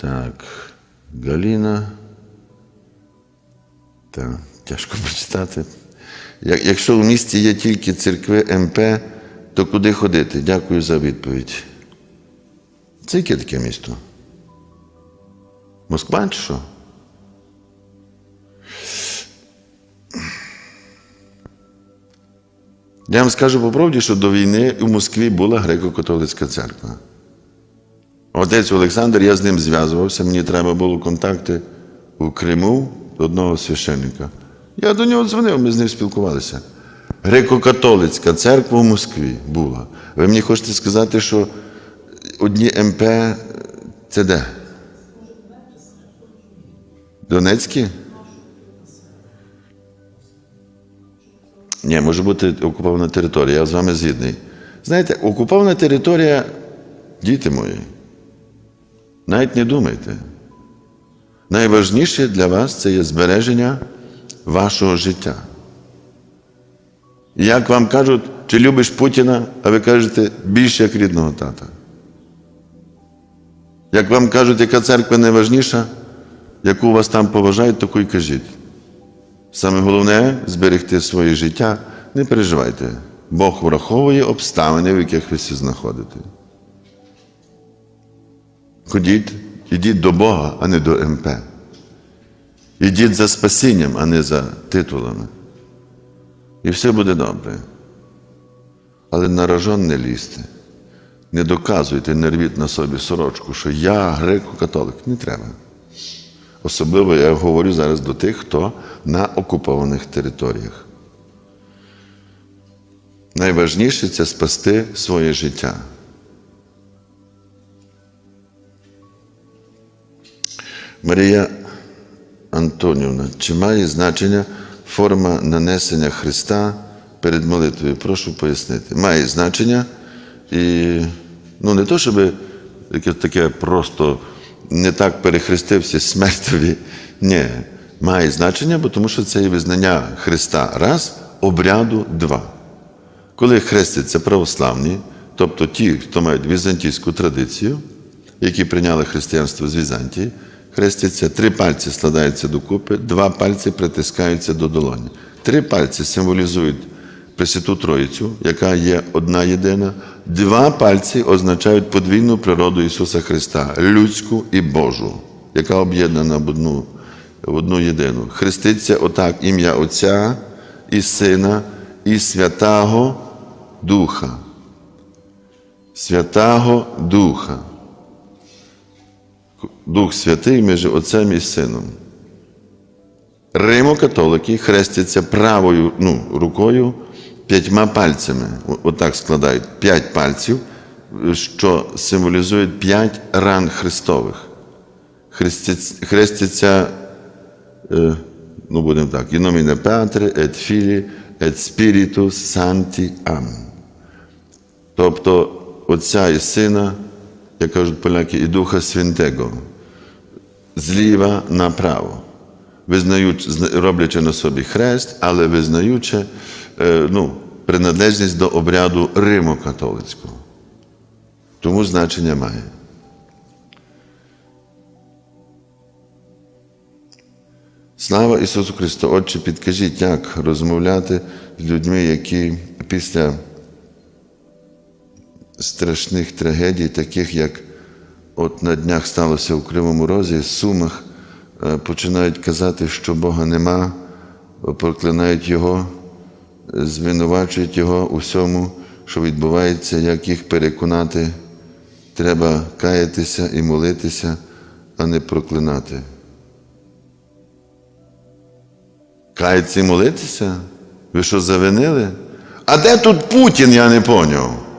Так, Галіна. Так, тяжко прочитати. Як- Якщо в місті є тільки церкви МП, то куди ходити? Дякую за відповідь. Це яке таке місто? Москва чи що? Я вам скажу по правді, що до війни у Москві була греко-католицька церква. Отець Олександр, я з ним зв'язувався, мені треба було контакти у Криму до одного священника. Я до нього дзвонив, ми з ним спілкувалися. Греко-католицька церква в Москві була. Ви мені хочете сказати, що одні МП це де? Донецькі? Ні, може бути окупована територія, я з вами згідний. Знаєте, окупована територія, діти мої, навіть не думайте. Найважніше для вас це є збереження вашого життя. Як вам кажуть, чи любиш Путіна, а ви кажете більше як рідного тата. Як вам кажуть, яка церква найважніша, яку вас там поважають, таку й кажіть. Саме головне зберегти своє життя, не переживайте. Бог враховує обставини, в яких ви всі знаходите. Ходіть, ідіть до Бога, а не до МП. Ідіть за спасінням, а не за титулами. І все буде добре. Але на не лізьте. Не доказуйте, не рвіть на собі сорочку, що я греко-католик. Не треба. Особливо я говорю зараз до тих, хто на окупованих територіях. Найважніше це спасти своє життя. Марія Антонівна, чи має значення форма нанесення Христа перед молитвою? Прошу пояснити. Має значення і ну, не то, щоб таке, просто не так перехрестився смертові. Ні, має значення, бо тому що це є визнання Христа раз, обряду два. Коли хрестяться православні, тобто ті, хто мають візантійську традицію, які прийняли християнство з Візантії, хрестяться, три пальці складаються докупи, два пальці притискаються до долоні. Три пальці символізують Пресвяту Троїцю, яка є одна єдина. Два пальці означають подвійну природу Ісуса Христа, людську і Божу, яка об'єднана в одну, в одну єдину. Хреститься отак ім'я Отця і Сина і Святого Духа. Святого Духа. Дух Святий між Отцем і Сином. Римо-католики хрестяться правою ну, рукою п'ятьма пальцями. Отак складають п'ять пальців, що символізують п'ять ран Христових. Хрестяться, хрестяться ну будемо так, nomine Patri, et Filii, et Spiritus Sancti Amen. Тобто Отця і Сина, як кажуть поляки, і Духа Святого, зліва направо. Визнають, зна- роблячи на собі хрест, але визнаючи е, ну, приналежність до обряду Римо-католицького. Тому значення має. Слава Ісусу Христу! Отче, підкажіть, як розмовляти з людьми, які після страшних трагедій, таких як от на днях сталося у Кривому Розі, Сумах, е, починають казати, що Бога нема, проклинають Його, звинувачують Його у всьому, що відбувається, як їх переконати. Треба каятися і молитися, а не проклинати. Каятися і молитися? Ви що завинили? А де тут Путін, я не поняв?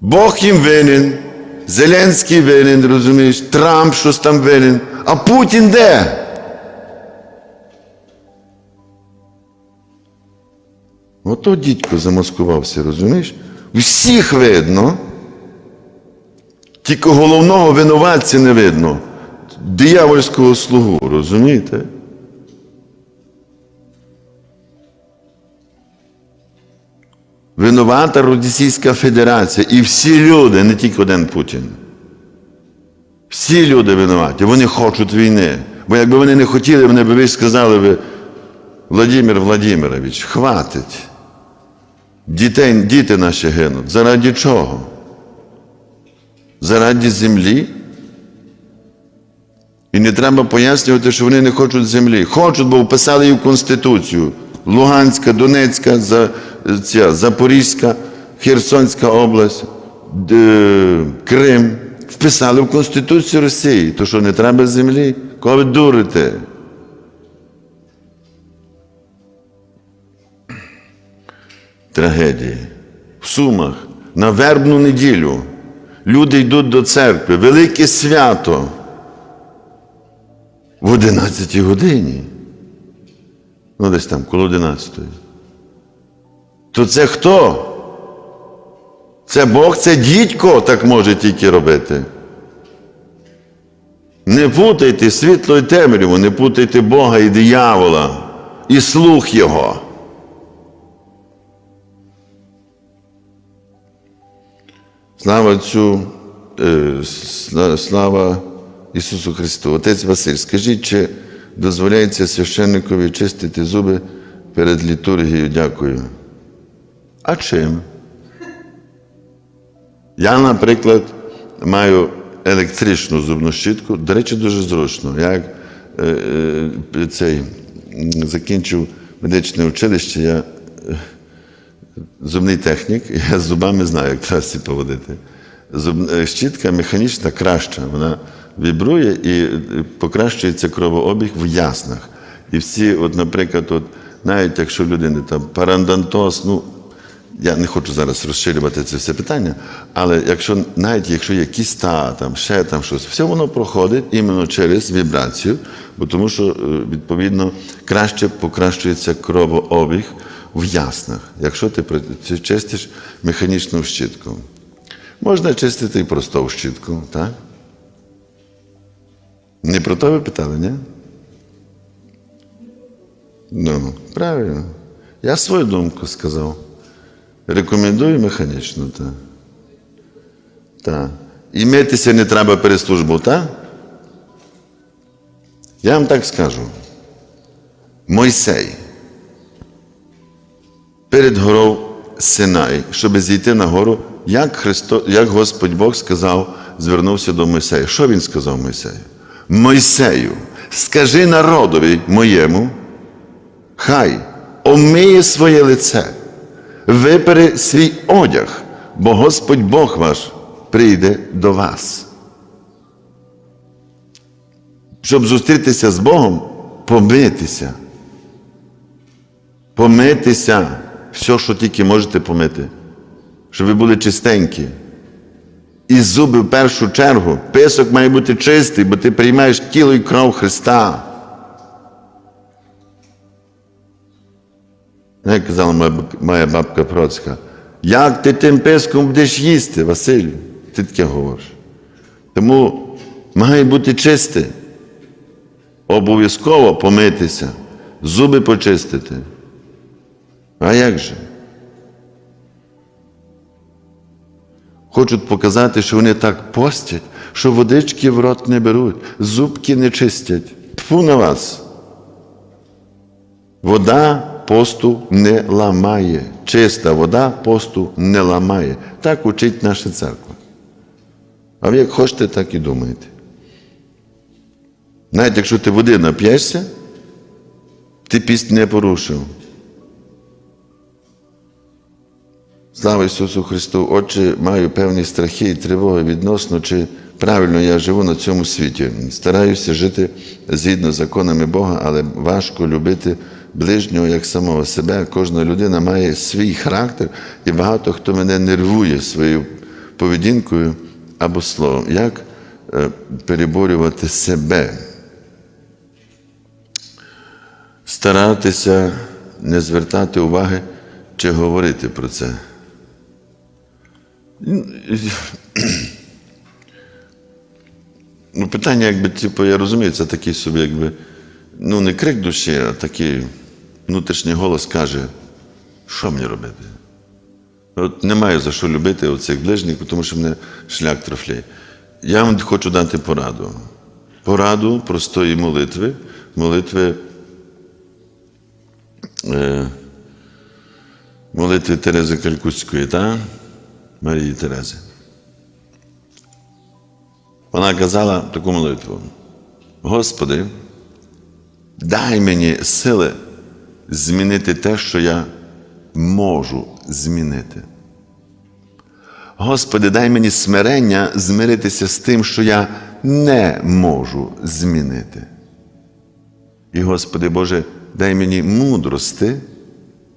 Бог їм винен, Зеленський винен, розумієш, Трамп щось там винен. А Путін де? Ото дідько замаскувався, розумієш? Всіх видно. Тільки головного винуватця не видно. Диявольського слугу, розумієте? Винувата Російська Федерація і всі люди, не тільки один Путін. Всі люди винуваті, вони хочуть війни. Бо якби вони не хотіли, вони б ви сказали би, Владимир Владимирович, хватить. Дітей, діти наші гинуть. Заради чого? Заради землі? І не треба пояснювати, що вони не хочуть землі. Хочуть, бо вписали її в Конституцію. Луганська, Донецька, ця, Запорізька, Херсонська область, Д- Крим. Вписали в Конституцію Росії. То що не треба землі? Кого ви дурите? Трагедії. В Сумах на вербну неділю люди йдуть до церкви. Велике свято в 11 годині. Ну, десь там, коло 11. То це хто? Це Бог, це дідько так може тільки робити. Не путайте світло і темряву, не путайте Бога і диявола, і слух Його. Слава Отцю, е, слава Ісусу Христу. Отець Василь, скажіть, чи дозволяється священникові чистити зуби перед літургією? Дякую. А чим? Я, наприклад, маю електричну зубну щітку, до речі, дуже зручно. Я як е, е, цей, закінчив медичне училище, я зубний технік, я з зубами знаю, як треба всі поводити. Зуб... е, Щітка механічна краща, вона вібрує і е, покращується кровообіг в яснах. І всі, от, наприклад, от, навіть якщо людини там парандонтоз, ну, я не хочу зараз розширювати це все питання, але якщо навіть якщо є кіста, там, ще там щось, все воно проходить іменно через вібрацію, бо тому що, е, відповідно, краще покращується кровообіг в яснах, якщо ти чистиш механічну щітку. Можна чистити і просту щітку, так? Не про то ви питали, ні? Ну, правильно. Я свою думку сказав. Рекомендую механічну, так. Так. І митися не треба перед службу, так? Я вам так скажу. Мойсей перед горою Синай, щоб зійти на гору, як, як Господь Бог сказав, звернувся до Мойсея. Що він сказав Мойсею? Мойсею, скажи народові моєму, хай омиє своє лице, випере свій одяг, бо Господь Бог ваш прийде до вас. Щоб зустрітися з Богом, помитися. Помитися. Все, що тільки можете помити. Щоб ви були чистенькі. І зуби в першу чергу. Писок має бути чистий, бо ти приймаєш тіло і кров Христа. Як казала моя моя бабка Процька, як ти тим писком будеш їсти, Василю? Ти таке говориш. Тому має бути чисте. Обов'язково помитися, зуби почистити. А як же? Хочуть показати, що вони так постять, що водички в рот не беруть, зубки не чистять. Тфу на вас. Вода посту не ламає. Чиста вода посту не ламає. Так учить наша церква. А ви як хочете, так і думаєте. Навіть якщо ти води нап'єшся, ти піст не порушив. Слава Ісусу Христу! Отже, маю певні страхи і тривоги відносно, чи правильно я живу на цьому світі. Стараюся жити згідно з законами Бога, але важко любити ближнього як самого себе. Кожна людина має свій характер, і багато хто мене нервує своєю поведінкою або словом. Як е, переборювати себе? Старатися не звертати уваги чи говорити про це. Ну, питання, якби, типу, я розумію, це такий собі, якби, ну, не крик душі, а такий внутрішній голос каже, що мені робити? От немає за що любити оцих ближніх, тому що мене шлях трофлей. Я вам хочу дати пораду. Пораду простої молитви, молитви, е, молитви Терези Калькутської та Марії Терези. Вона казала таку молитву: Господи, дай мені сили змінити те, що я можу змінити. Господи, дай мені смирення змиритися з тим, що я не можу змінити. І, Господи Боже, дай мені мудрости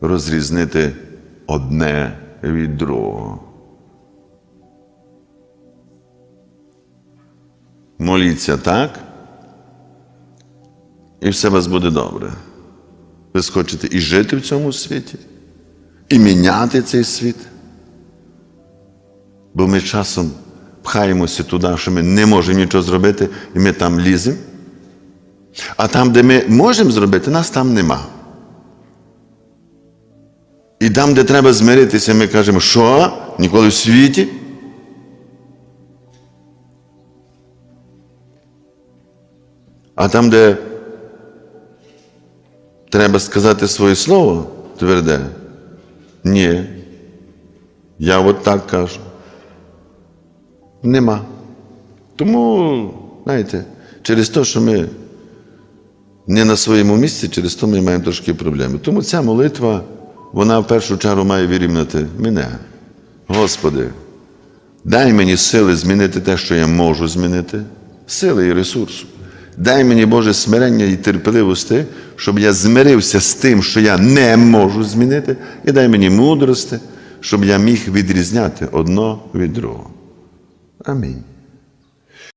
розрізнити одне від другого. Моліться так, і все у вас буде добре. Ви схочете і жити в цьому світі, і міняти цей світ. Бо ми часом пхаємося туди, що ми не можемо нічого зробити, і ми там ліземо. А там, де ми можемо зробити, нас там нема. І там, де треба змиритися, ми кажемо, що ніколи в світі. А там, де треба сказати своє слово тверде, ні, я от так кажу. Нема. Тому, знаєте, через те, що ми не на своєму місці, через те ми маємо трошки проблеми. Тому ця молитва, вона в першу чергу має вирівняти мене. Господи, дай мені сили змінити те, що я можу змінити, сили і ресурсу. Дай мені, Боже, смирення і терпеливості, щоб я змирився з тим, що я не можу змінити, і дай мені мудрості, щоб я міг відрізняти одно від другого. Амінь.